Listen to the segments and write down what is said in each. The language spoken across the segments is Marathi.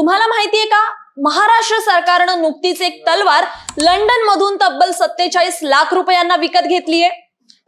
तुम्हाला माहितीये का? महाराष्ट्र सरकारनं नुकतीच एक तलवार लंडन मधून तब्बल सत्तेचाळीस लाख रुपयांना विकत घेतलीये.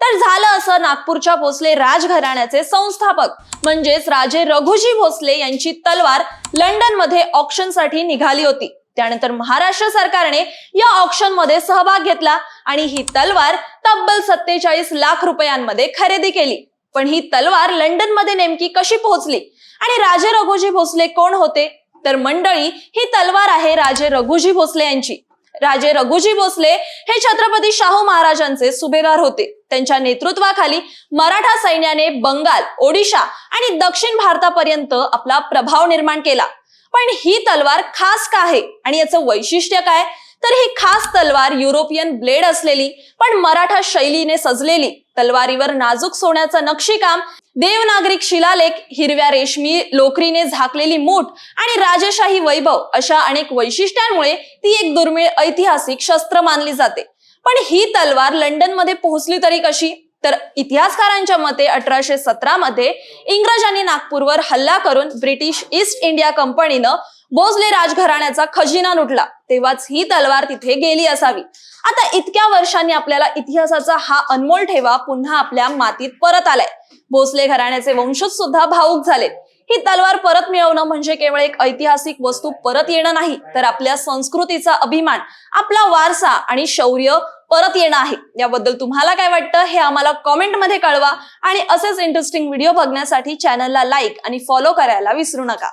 तर झालं असं नागपूरच्या भोसले राजघराण्याचे संस्थापक म्हणजेच राजे रघुजी भोसले यांची तलवार लंडनमध्ये ऑप्शनसाठी निघाली होती. त्यानंतर महाराष्ट्र सरकारने या ऑप्शनमध्ये सहभाग घेतला आणि ही तलवार तब्बल सत्तेचाळीस लाख रुपयांमध्ये खरेदी केली. पण ही तलवार लंडनमध्ये नेमकी कशी पोहोचली? आणि राजे रघुजी भोसले कोण होते? तर मंडळी ही तलवार आहे राजे रघुजी भोसले यांची. राजे रघुजी भोसले हे छत्रपती शाहू महाराजांचे सुभेदार होते. त्यांच्या नेतृत्वाखाली मराठा सैन्याने बंगाल ओडिशा आणि दक्षिण भारतापर्यंत आपला प्रभाव निर्माण केला. पण ही तलवार खास का आहे आणि याचं वैशिष्ट्य काय? तर ही खास तलवार युरोपियन ब्लेड असलेली पण मराठा शैलीने सजलेली तलवारीवर नाजूक सोन्याचं नक्षीकाम देवनागरिक शिलालेख हिरव्या रेशमी लोकरीने झाकलेली मूठ आणि राजशाही वैभव अशा अनेक वैशिष्ट्यांमुळे ती एक दुर्मिळ ऐतिहासिक शस्त्र मानली जाते. पण ही तलवार लंडनमध्ये पोहोचली तरी कशी? तर इतिहासकारांच्या मते अठराशे सतरा मध्ये इंग्रजांनी नागपूरवर हल्ला करून ब्रिटिश ईस्ट इंडिया कंपनीनं भोसले राजघराण्याचा खजिना लुटला. तेव्हाच ही तलवार तिथे गेली असावी. आता इतक्या वर्षांनी आपल्याला इतिहासाचा हा अनमोल ठेवा पुन्हा आपल्या मातीत परत आलाय. भोसले घराण्याचे वंशज सुद्धा भाऊक झालेत ही तलवार परत मिळवणं म्हणजे केवळ एक ऐतिहासिक वस्तू परत येणं नाही तर आपल्या संस्कृतीचा अभिमान आपला वारसा आणि शौर्य परत येणं आहे. याबद्दल तुम्हाला काय वाटतं हे आम्हाला कॉमेंटमध्ये कळवा आणि असेच इंटरेस्टिंग व्हिडिओ बघण्यासाठी चॅनलला लाईक आणि फॉलो करायला विसरू नका.